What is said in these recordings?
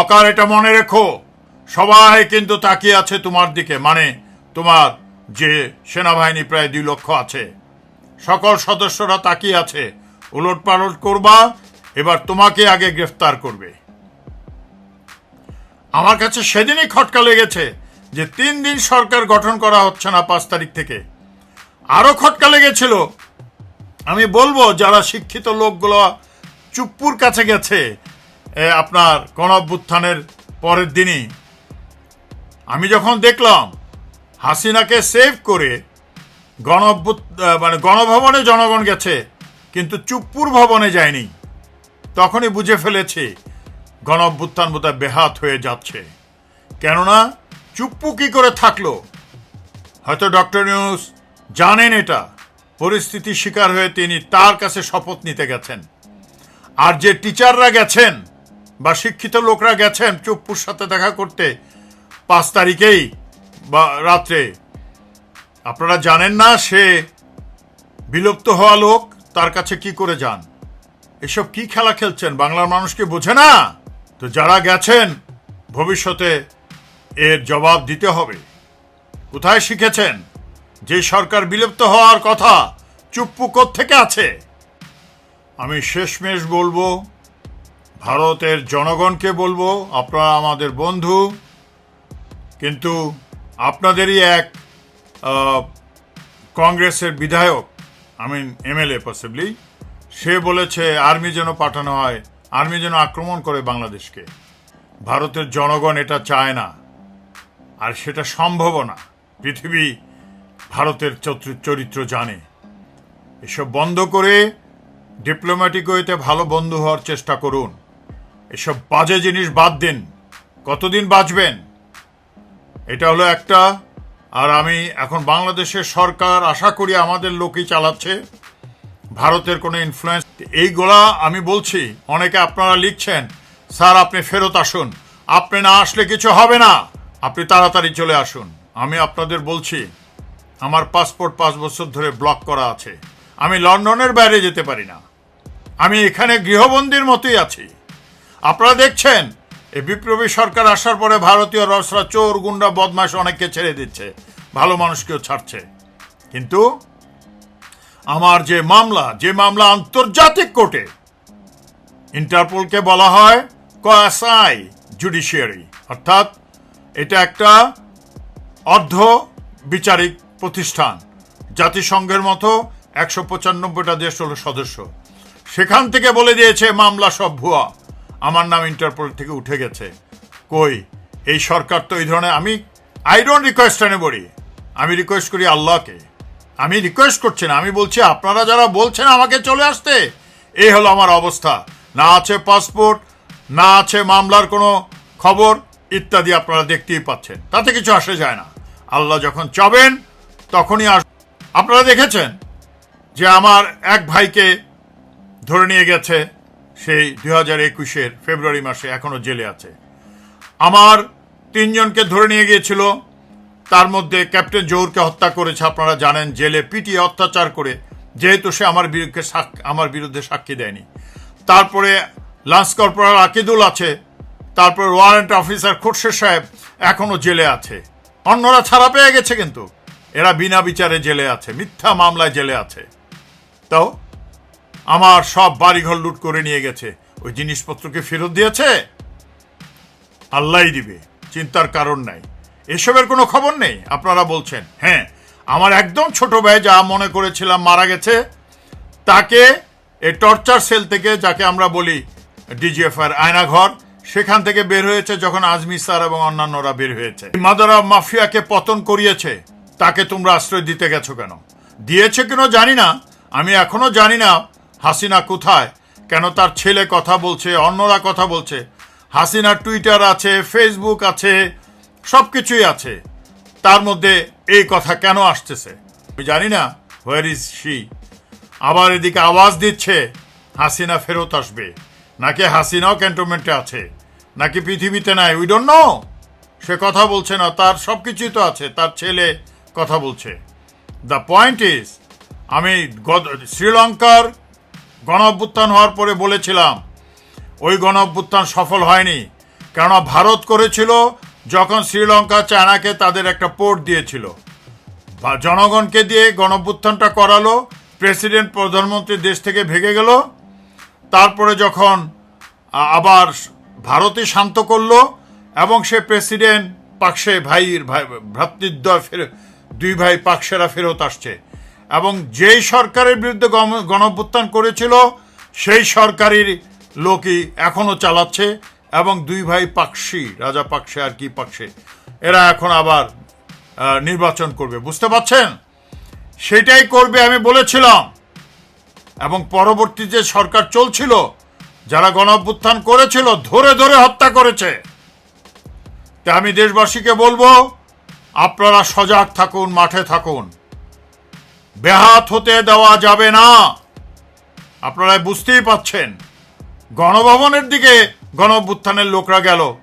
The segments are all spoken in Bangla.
অকার এটা মনে রেখো। সবাই কিন্তু তাকিয়ে আছে তোমার দিকে মানে তোমার যে সেনাবাহিনী প্রায় দুই লক্ষ আছে। সকল সদস্যরা তাকিয়ে আছে উলট পালট করবা, এবার তোমাকে আগে গ্রেফতার করবে। আমার কাছে সেদিনই খটকা লেগেছে যে তিন দিন সরকার গঠন করা হচ্ছে না পাঁচ তারিখ থেকে। আরও খটকা লেগেছিল। আমি বলব, যারা শিক্ষিত লোকগুলো চুপ্পুর কাছে গেছে আপনার গণঅভ্যুত্থানের পরের দিনই। আমি যখন দেখলাম হাসিনাকে সেভ করে গণ মানে গণভবনে জনগণ গেছে, কিন্তু চুপ্পুর ভবনে যায়নি, তখনই বুঝে ফেলেছি গণ অভ্যুত্থান বোধহয় বেহাত হয়ে যাচ্ছে। কেননা চুপ্পু কি করে থাকল? হয়তো ডক্টর নিউজ জানেন এটা, পরিস্থিতির শিকার হয়ে তিনি তার কাছে শপথ নিতে গেছেন। আর যে টিচাররা গেছেন বা শিক্ষিত লোকরা গেছেন চুপ্পুর সাথে দেখা করতে পাঁচ তারিখেই বা রাত্রে। আপনারা জানেন না সে বিলুপ্ত হওয়া লোক, তার কাছে কি করে যান? এসব কি খেলা খেলছেন? বাংলার মানুষ কি বোঝে না? তো যারা গেছেন, ভবিষ্যতে এর জবাব দিতে হবে। কোথায় শিখেছেন? যে সরকার বিলুপ্ত হওয়ার কথা চুপ্পু থেকে আছে? আমি শেষমেশ বলব ভারতের জনগণকে বলব, আপনারা আমাদের বন্ধু, কিন্তু আপনাদেরই এক কংগ্রেসের বিধায়ক আই মিন এমএলএ পসিবলি সে বলেছে, আর্মি যেন পাঠানো হয়, আর্মি যেন আক্রমণ করে বাংলাদেশকে। ভারতের জনগণ এটা চায় না, আর সেটা সম্ভব না। পৃথিবী ভারতের চরিত্র জানে। এসব বন্ধ করে ডিপ্লোম্যাটিক ওয়েতে ভালো বন্ধু হওয়ার চেষ্টা করুন। এসব বাজে জিনিস বাদ দিন। কতদিন বাঁচবেন? এটা হলো একটা। আর আমি এখন বাংলাদেশের সরকার, আশা করি আমাদের লোকই চালাচ্ছে। ভারতের কোনো ইনফ্লুয়েন্স এই এইগুলা আমি বলছি, অনেকে আপনারা লিখছেন, স্যার, আপনি ফেরত আসুন। আপনি না আসলে কিছু হবে না। আপনি তাড়াতাড়ি চলে আসুন। আমি আপনাদের বলছি, আমার পাসপোর্ট পাঁচ বছর ধরে ব্লক করা আছে। আমি লন্ডনের বাইরে যেতে পারি না। আমি এখানে গৃহবন্দীর মতোই আছি। আপনারা দেখছেন এই বিপ্লবী সরকার আসার পরে ভারতীয় রসরা চোর গুন্ডা বদমাশ অনেককে ছেড়ে দিচ্ছে, ভালো মানুষকেও ছাড়ছে। কিন্তু আমার যে মামলা যে মামলা আন্তর্জাতিক কোর্টে, ইন্টারপোলকে বলা হয় কয়াসাই জুডিশিয়ারি। অর্থাৎ এটা একটা অর্ধ বিচারিক প্রতিষ্ঠান, জাতিসংঘের মতো একশো পঁচানব্বইটা দেশ হলো সদস্য। সেখান থেকে বলে দিয়েছে, মামলা সব ভুয়া। আমার নাম ইন্টারপোল থেকে উঠে গেছে। কই? এই সরকার তো এই ধরনের, আমি আই ডোন্ট রিকোয়েস্ট এনে এনিবডি আমি রিকোয়েস্ট করি আল্লাহকে। আমি রিকোয়েস্ট করছি না, আমি বলছি, আপনারা যারা বলছেন আমাকে চলে আসতে, এই হলো আমার অবস্থা। না আছে পাসপোর্ট না আছে মামলার কোনো খবর, ইত্যাদি আপনারা দেখতেই পাচ্ছেন। তাতে কিছু আসে যায় না। আল্লাহ যখন চাবেন, তখনই আস আপনারা দেখেছেন যে আমার এক ভাইকে ধরে নিয়ে গেছে। সেই দুই হাজার একুশের ফেব্রুয়ারি মাসে এখনও জেলে আছে। আমার তিনজনকে ধরে নিয়ে গিয়েছিল। তার মধ্যে ক্যাপ্টেন জহুরকে হত্যা করেছে, আপনারা জানেন, জেলে পিটিয়ে অত্যাচার করে, যেহেতু সে আমার বিরুদ্ধে আমার বিরুদ্ধে সাক্ষী দেয়নি। তারপরে লান্স কর্পোরাল আকিদুল আছে, তারপর ওয়ারেন্ট অফিসার খুরশেদ সাহেব এখনও জেলে আছে। অন্যরা ছাড়া পেয়ে গেছে কিন্তু। এরা বিনা বিচারে জেলে আছে, মিথ্যা মামলায় জেলে আছে। তো আমার সব বাড়িঘর লুট করে নিয়ে গেছে। ওই জিনিসপত্রকে ফেরত দিয়েছে? আল্লাহই দিবে, চিন্তার কারণ নাই। এসবের কোনো খবর নেই, আপনারা বলছেন। হ্যাঁ আমার একদম ছোট ভাই যা মনে করেছিলাম মারা গেছে, তাকে এই টর্চার সেল থেকে, যাকে আমরা বলি ডিজিএফআর আয়নাঘর, সেখান থেকে বের হয়েছে যখন আজমি স্যার এবং অন্যান্যরা বের হয়েছে। মাদারা মাফিয়াকে পতন করিয়েছে, তাকে তোমরা আশ্রয় দিতে গেছো কেন? দিয়েছে কেন জানি না, আমি এখনও জানি না হাসিনা কোথায়? কেন তার ছেলে কথা বলছে, অন্যরা কথা বলছে? হাসিনার টুইটার আছে, ফেসবুক আছে সব কিছুই আছে। তার মধ্যে এই কথা কেন আসতেছে? আমি জানি না হোয়ার ইজ শি আবার এদিকে আওয়াজ দিচ্ছে, হাসিনা ফেরত আসবে। নাকি হাসিনাও ক্যান্টনমেন্টে আছে? নাকি পৃথিবীতে নাই? উই ডোন্ট নো সে কথা বলছে না, তার সব কিছুই তো আছে, তার ছেলে কথা বলছে। দ্য পয়েন্ট ইজ আমি শ্রীলঙ্কার গণ অভ্যুত্থান হওয়ার পরে বলেছিলাম, ওই গণ অভ্যুত্থান সফল হয়নি। কেননা ভারত করেছিল যখন শ্রীলঙ্কা চায়নাকে তাদের একটা পোর্ট দিয়েছিল। বা জনগণকে দিয়ে গণভ্যুত্থানটা করালো, প্রেসিডেন্ট প্রধানমন্ত্রী দেশ থেকে ভেগে গেল, তারপরে যখন আবার ভারতই শান্ত করল এবং সে প্রেসিডেন্ট পাকসে ভাইয়ের ভাই, ভ্রাতৃদ্বয় ফেরত দুই ভাই পাকসেরা ফেরত আসছে। এবং যেই সরকারের বিরুদ্ধে গণ- গণভ্যুত্থান করেছিল, সেই সরকারের লোকই এখনও চালাচ্ছে এবং দুই ভাই পাকসি রাজা পাকসে আর কি পাকসে এরা এখন আবার নির্বাচন করবে। বুঝতে পারছেন? সেটাই করবে আমি বলেছিলাম। এবং পরবর্তী যে সরকার চলছিল, যারা গণঅভ্যুত্থান করেছিল, ধরে ধরে হত্যা করেছে। তা আমি দেশবাসীকে বলব, আপনারা সজাগ থাকুন, মাঠে থাকুন। বেহাত হতে দেওয়া যাবে না। আপনারা বুঝতেই পাচ্ছেন। গণভবনের দিকে গণঅভ্যুত্থানের লোকরা গেল।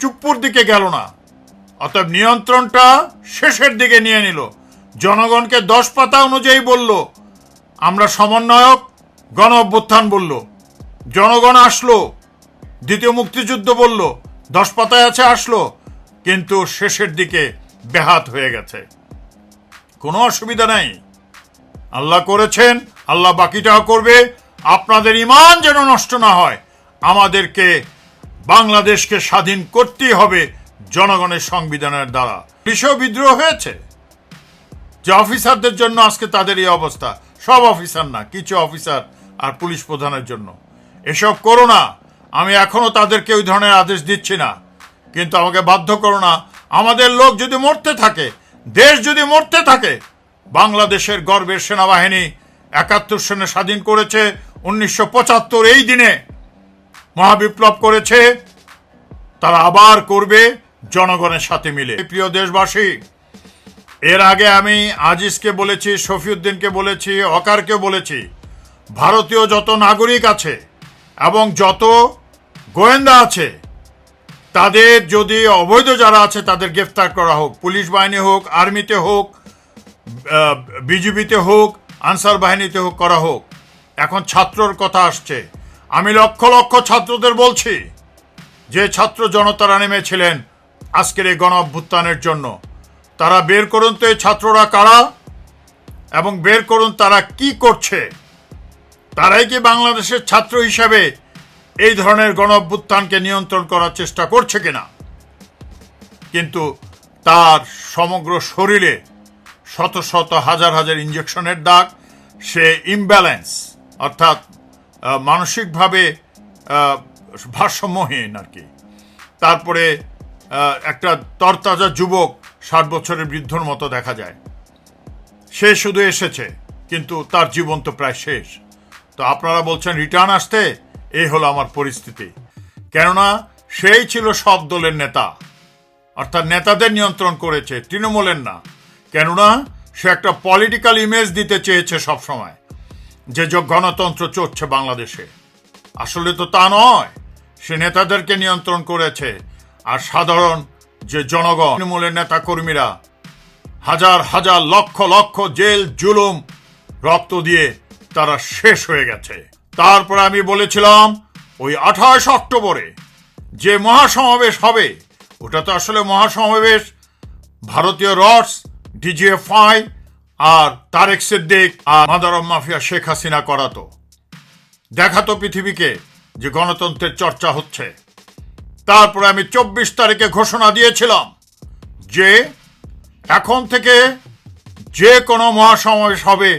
চুপ্পুর দিকে গেল না। অতএব নিয়ন্ত্রণটা শেষের দিকে নিয়ে নিল। জনগণকে দশ পাতা অনুযায়ী বলল, আমরা সমন্বয়ক গণ অভ্যুত্থান বলল। জনগণ আসলো। দ্বিতীয় মুক্তিযুদ্ধ বলল, দশ পাতায় আছে, আসলো। কিন্তু শেষের দিকে ব্যাহাত হয়ে গেছে। কোনো অসুবিধা নাই। আল্লাহ করেছেন, আল্লাহ বাকিটাও করবে। আপনাদের ইমান যেন নষ্ট না হয়, আমাদেরকে বাংলাদেশকে স্বাধীন করতেই হবে জনগণের সংবিধানের দ্বারা। বিশ্ব বিদ্রোহ হয়েছে? যে অফিসারদের জন্য আজকে তাদের এই অবস্থা। সব অফিসার না, কিছু অফিসার আর পুলিশ প্রধানের জন্য। এসব করো না। আমি এখনও তাদেরকে ওই ধরনের আদেশ দিচ্ছি না। কিন্তু আমাকে বাধ্য করো না। আমাদের লোক যদি মরতে থাকে দেশ যদি মরতে থাকে, বাংলাদেশের গর্বের সেনাবাহিনী একাত্তর সনে স্বাধীন করেছে উনিশশো পঁচাত্তর এই দিনে। মহাবিপ্লব করেছে, তারা আবার করবে জনগণের সাথে মিলে। প্রিয় দেশবাসী, এর আগে আমি আজিজকে বলেছি, শফিউদ্দিনকে বলেছি, অকারকে বলেছি, ভারতীয় যত নাগরিক আছে এবং যত গোয়েন্দা আছে তাদের যদি অবৈধ যারা আছে, তাদের গ্রেফতার করা হোক। পুলিশ বাহিনী হোক, আর্মিতে হোক বিজিবিতে হোক, আনসার বাহিনীতে হোক, করা হোক। এখন ছাত্রর কথা আসছে। আমি লক্ষ লক্ষ ছাত্রদের বলছি, যে ছাত্র জনতারা নেমেছিলেন আজকের এই গণ অভ্যুত্থানের জন্য। তারা বের করুন তো এই ছাত্ররা কারা, এবং বের করুন তারা কি করছে। তারাই কি বাংলাদেশের ছাত্র হিসাবে এই ধরনের গণ অভ্যুত্থানকে নিয়ন্ত্রণ করার চেষ্টা করছে কিনা? কিন্তু তার সমগ্র শরীরে শত শত হাজার হাজার ইঞ্জেকশনের দাগ, সে ইমব্যালেন্স, অর্থাৎ মানসিকভাবে ভারসাম্যহীন আর কি। তারপরে একটা তরতাজা যুবক ষাট বছরের বৃদ্ধর মতো দেখা যায়। সে শুধু এসেছে, কিন্তু তার জীবন তো প্রায় শেষ। তো আপনারা বলছেন, রিটার্ন আসতে এই হলো আমার পরিস্থিতি। কেননা সেই ছিল সব দলের নেতা। অর্থাৎ নেতাদের নিয়ন্ত্রণ করেছে, তৃণমূলের না। কেননা সে একটা পলিটিক্যাল ইমেজ দিতে চেয়েছে সব সময় যে গণতন্ত্র চলছে বাংলাদেশে। আসলে তো তা নয়। সে নেতাদেরকে নিয়ন্ত্রণ করেছে, আর সাধারণ যে জনগণ, তৃণমূলের নেতা কর্মীরা হাজার হাজার লক্ষ লক্ষ জেল, জুলুম, রক্ত দিয়ে তারা শেষ হয়ে গেছে। তারপরে আমি বলেছিলাম, ওই আঠাশ অক্টোবরে যে মহাসমাবেশ হবে, ওটা তো আসলে মহাসমাবেশ, ভারতীয় রডস, ডিজিএফআই আর তারেক সিদ্দিক আর মাদারম মাফিয়া শেখ হাসিনা করাতো। দেখাতো পৃথিবীকে যে গণতন্ত্রের চর্চা হচ্ছে। তারপরে আমি চব্বিশ তারিখে ঘোষণা দিয়েছিলাম যে এখন থেকে যে কোনো মহাসমাবেশ হবে,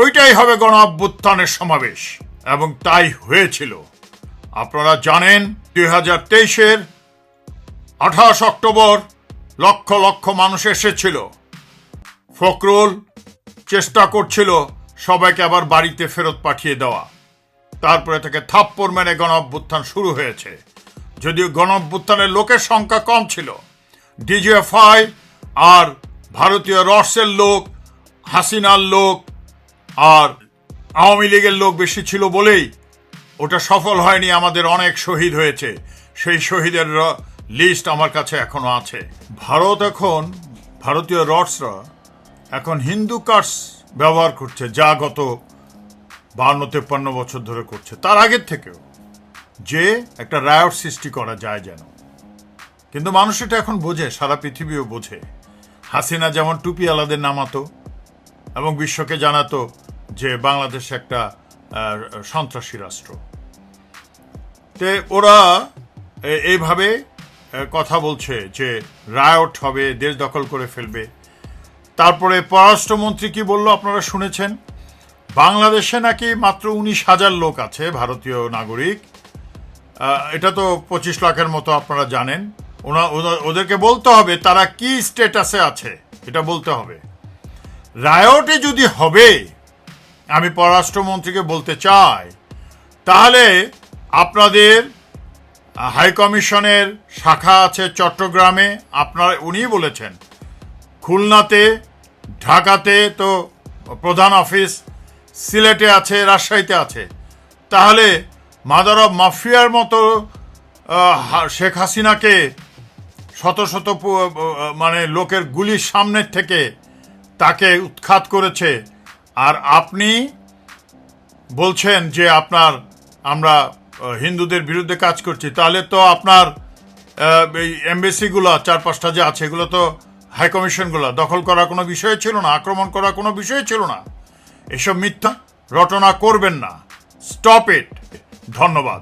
ওইটাই হবে গণ অভ্যুত্থানের সমাবেশ। এবং তাই হয়েছিল। আপনারা জানেন, দুই হাজার তেইশের আঠাশ অক্টোবর লক্ষ লক্ষ মানুষ এসেছিল। ফখরুল চেষ্টা করছিল সবাইকে আবার বাড়িতে ফেরত পাঠিয়ে দেওয়া। তারপরে থেকে থাপ্পড় মেরে গণ অভ্যুত্থান শুরু হয়েছে। যদিও গণ অভ্যুত্থানের লোকের সংখ্যা কম ছিল। ডিজিএফআই আর ভারতীয় রসের লোক, হাসিনার লোক আর আওয়ামী লীগের লোক বেশি ছিল বলেই ওটা সফল হয়নি, আমাদের অনেক শহীদ হয়েছে। সেই শহীদের লিস্ট আমার কাছে এখনও আছে। ভারত এখন, ভারতীয় রডসরা এখন হিন্দু কার্স ব্যবহার করছে, যা গত বান্ন তেপ্পান্ন বছর ধরে করছে। তার আগের থেকেও যে একটা রায়ট সৃষ্টি করা যায় যেন। কিন্তু মানুষ এটা এখন বোঝে, সারা পৃথিবীও বোঝে। হাসিনা যেমন টুপি আলাদের নামাতো এবং বিশ্বকে জানাতো যে বাংলাদেশ একটা সন্ত্রাসী রাষ্ট্র। তে ওরা এইভাবে কথা বলছে যে রায়ট হবে, দেশ দখল করে ফেলবে। তারপরে পররাষ্ট্রমন্ত্রী কি বলল আপনারা শুনেছেন? বাংলাদেশে নাকি মাত্র উনিশ হাজার লোক আছে ভারতীয় নাগরিক। এটা তো পঁচিশ লাখের মতো আপনারা জানেন। ওনা ওদেরকে বলতে হবে তারা কি স্টেটাসে আছে, এটা বলতে হবে। রায়টে যদি হবে আমি পররাষ্ট্রমন্ত্রীকে বলতে চাই, তাহলে আপনাদের হাই কমিশনের শাখা আছে চট্টগ্রামে, আপনার, উনিই বলেছেন। খুলনাতে, ঢাকাতে তো প্রধান অফিস, সিলেটে আছে, রাজশাহীতে আছে। তাহলে মাদার অফ মাফিয়ার মতো শেখ হাসিনাকে শত শত মানে লোকের গুলির সামনের থেকে তাকে উৎখাত করেছে আর আপনি বলছেন যে আপনার, আমরা হিন্দুদের বিরুদ্ধে কাজ করছি, তাহলে তো আপনার এই এমবেসিগুলো চার পাঁচটা যে আছে, এগুলো তো হাইকমিশনগুলো দখল করার কোনো বিষয় ছিল না, আক্রমণ করার কোনো বিষয় ছিল না। এসব মিথ্যা রটনা করবেন না। Stop it. ধন্যবাদ।